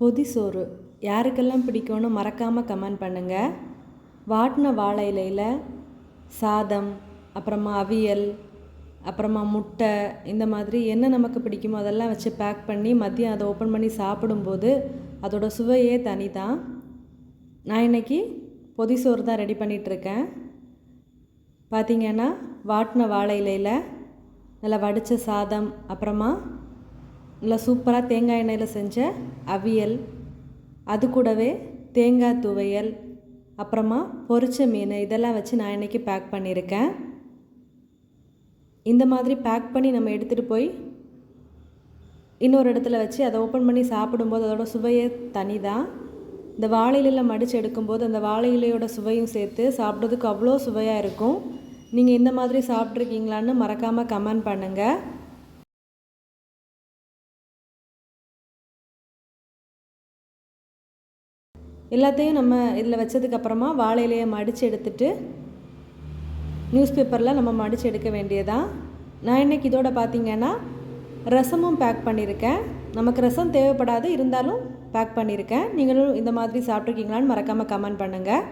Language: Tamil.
பொதி சோறு. யாருக்கெல்லாம் பிடிக்கும்னு மறக்காமல் கமெண்ட் பண்ணுங்கள் வாட்டின வாழை இலையில் சாதம் அப்புறமா அவியல் அப்புறமா முட்டை இந்த மாதிரி என்ன நமக்கு பிடிக்குமோ அதெல்லாம் வச்சு பேக் பண்ணி மதியம் அதை ஓப்பன் பண்ணி சாப்பிடும்போது அதோட சுவையே தனி தான் நான் இன்றைக்கி பொதி சோறு தான் ரெடி பண்ணிகிட்ருக்கேன் பார்த்திங்கன்னா வாட்டின வாழை இலையில் நல்லா வடித்த சாதம் அப்புறமா நல்லா சூப்பராக தேங்காய் எண்ணெயில் செஞ்ச அவியல் அது கூடவே தேங்காய் துவையல் அப்புறமா பொரிச்ச மீன் இதெல்லாம் வச்சு நான் இன்றைக்கி பேக் பண்ணியிருக்கேன். இந்த மாதிரி பேக் பண்ணி நம்ம எடுத்துகிட்டு போய் இன்னொரு இடத்துல வச்சு அதை ஓப்பன் பண்ணி சாப்பிடும்போது அதோட சுவையே தனி தான் இந்த வாழையிலையில் மடித்து எடுக்கும்போது அந்த வாழை இலையோட சுவையும் சேர்த்து சாப்பிட்றதுக்கு அவ்வளோ சுவையாக இருக்கும். நீங்கள் இந்த மாதிரி சாப்பிட்ருக்கீங்களான்னு மறக்காமல் கமெண்ட் பண்ணுங்கள் எல்லாத்தையும் நம்ம இதில் வச்சதுக்கப்புறமா வாழை இலையை மடித்து எடுத்துட்டு நியூஸ் பேப்பரில் நம்ம மடித்து எடுக்க வேண்டியதான் நான் இன்றைக்கி இதோட பார்த்தீங்கன்னா ரசமும் பேக் பண்ணியிருக்கேன். நமக்கு ரசம் தேவைப்படாது இருந்தாலும் பேக் பண்ணியிருக்கேன். நீங்களும் இந்த மாதிரி சாப்பிட்ருக்கீங்களான்னு மறக்காமல் கமெண்ட் பண்ணுங்கள்